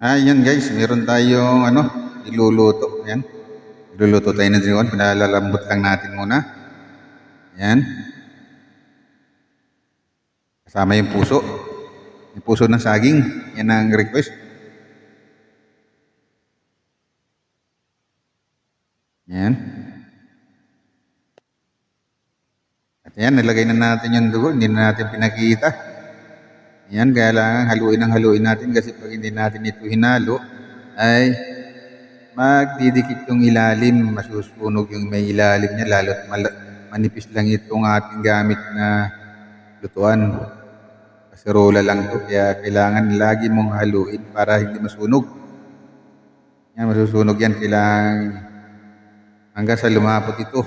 Ah, yan guys, meron tayong ano, iluluto. Yan. Iluluto tayo ng drone. Pinalalambot lang natin muna. Yan. Kasama yung puso. Yung puso ng saging. Yan ang request. Yan. At yan, nilagay na natin yung dugo. Hindi na natin pinakita. Yan, kaya lang haluin ang haluin natin kasi pag hindi natin ito hinalo, ay magdidikit yung ilalim, masusunog yung may ilalim niya, lalo't manipis lang itong ating gamit na lutuan. Kaserola lang to, kaya kailangan lagi mong haluin para hindi masunog. Yan, masusunog yan, kailangan hanggang sa lumapot ito.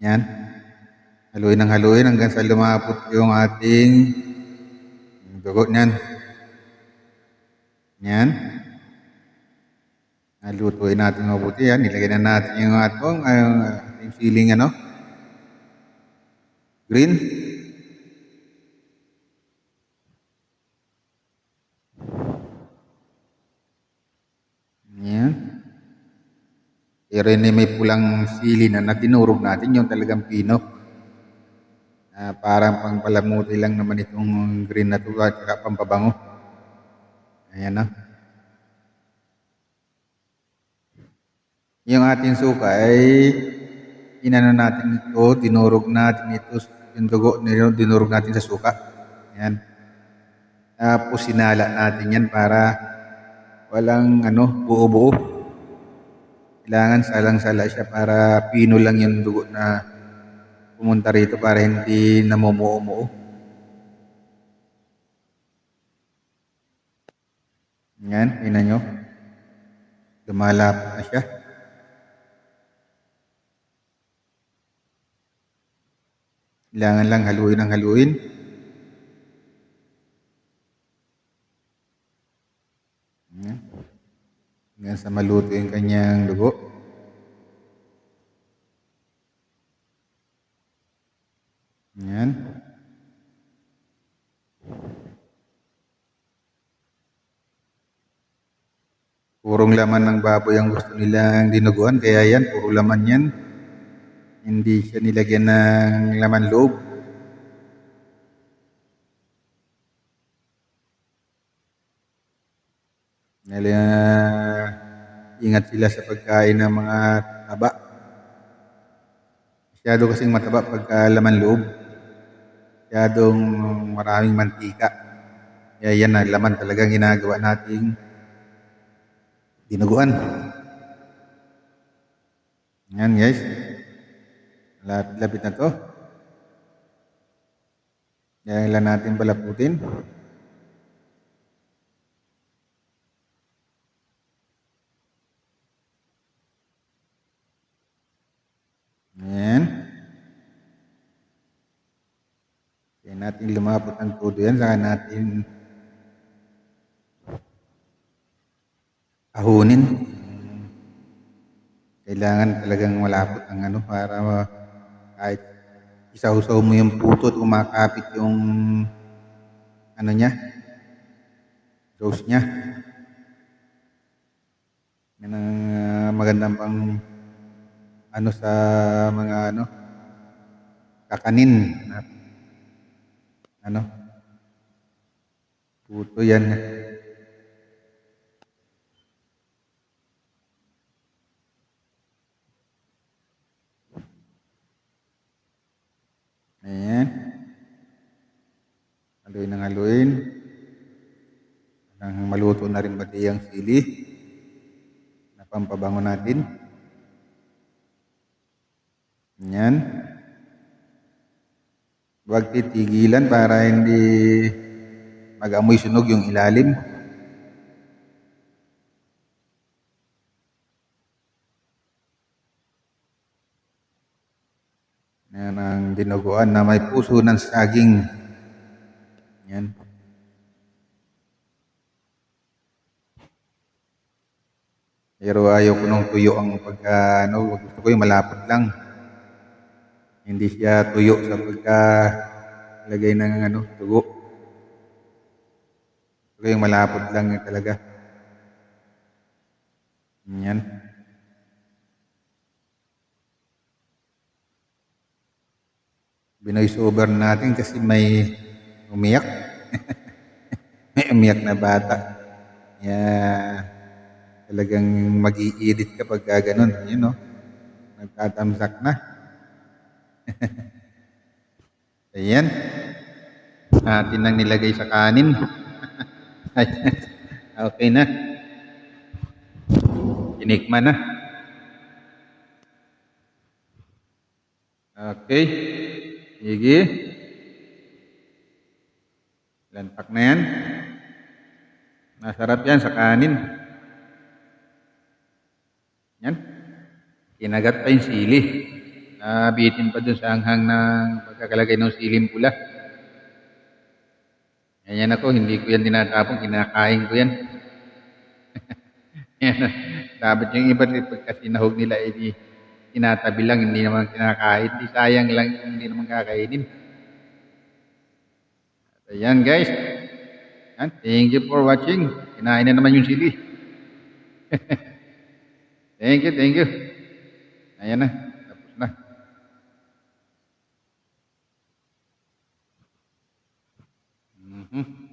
Yan. Haluin ng haluin hanggang sa lumapot yung ating dugo niyan. Yan. Nalutuin natin mabuti yan. Nilagay na natin yung atong uh, ating siling ano. Green. Yan. Pero yun ay may pulang sili na natinurog natin yung talagang pino. Ah, parang pangpalamuti lang naman itong green na to at saka pampabango. Ayan na. Yung ating suka ay inano natin ito, dinurog natin ito, yung dugo, dinurog natin sa suka. Ayan. Tapos sinala natin yan para walang ano, buo-buo. Kailangan salang-sala siya para pino lang yung dugo na pumunta rito para hindi namumuo-muo. Yan, tingnan nyo. Lumalapot na siya. Kailangan lang haluin ang haluin. Yan. Hanggang sa maluto yung kanyang dugo. Yan. Purong laman ng baboy ang gusto nilang dinuguan, kaya yan, puro laman yan. Hindi siya nilagyan ng laman loob. Nila, ingat sila sa pagkain ng mga taba. Masyado kasing mataba pagka laman loob. Masyadong maraming mantika. Kaya yan na laman talagang ginagawa nating dinuguan. Yan guys. Lapit-lapit na to. Yan lang natin palaputin. Kaya natin lumapot ng todo yan. Saka natin ahunin. Kailangan talagang malapot ang ano para kahit isaw-saw mo yung puto at kumakapit yung ano niya, sauce niya. Yan ang ah, magandang pang ano sa mga ano kakanin na ano? Puto yan. Ayan. Haluin ng haluin. Hanggang maluto na rin pati ang sili? Na pampabango natin. Yan. Huwag titigilan para hindi mag-amoy sunog yung ilalim. Yan ang dinuguan na may puso ng saging. Yan. Pero ayaw ko nung tuyo ang pagka, ano, gusto ko yung malapot lang. Hindi siya tuyo sa pagka lagay ng ano, dugo. Huwag yung malapot lang yun talaga. Yan. Binoise over natin kasi may umiyak. may umiyak na bata. Yeah. Talagang mag edit ka pag ganun. Yun no. Nagtatamsak na. Ayan. Atin nang nilagay sa kanin. Ayan. okay na. Tinikman na. Okay. Sige. Lantak na yan. Masarap yan sa kanin. Yan. Kinagat pa yung sili. Nabitin pa dun sa hanghang ng pagkakalagay ng siling pula. Ganyan ako, hindi ko yan tinatapon, kinakain ko yan. yan. Dapat yung iba pagka sinahog nila, eh, tinatabi lang, hindi naman kinakain. Di sayang lang, hindi naman kakainin. At ayan guys. Yan. Thank you for watching. Kinain na naman yung sili. thank you, thank you. Ayan na. Mm.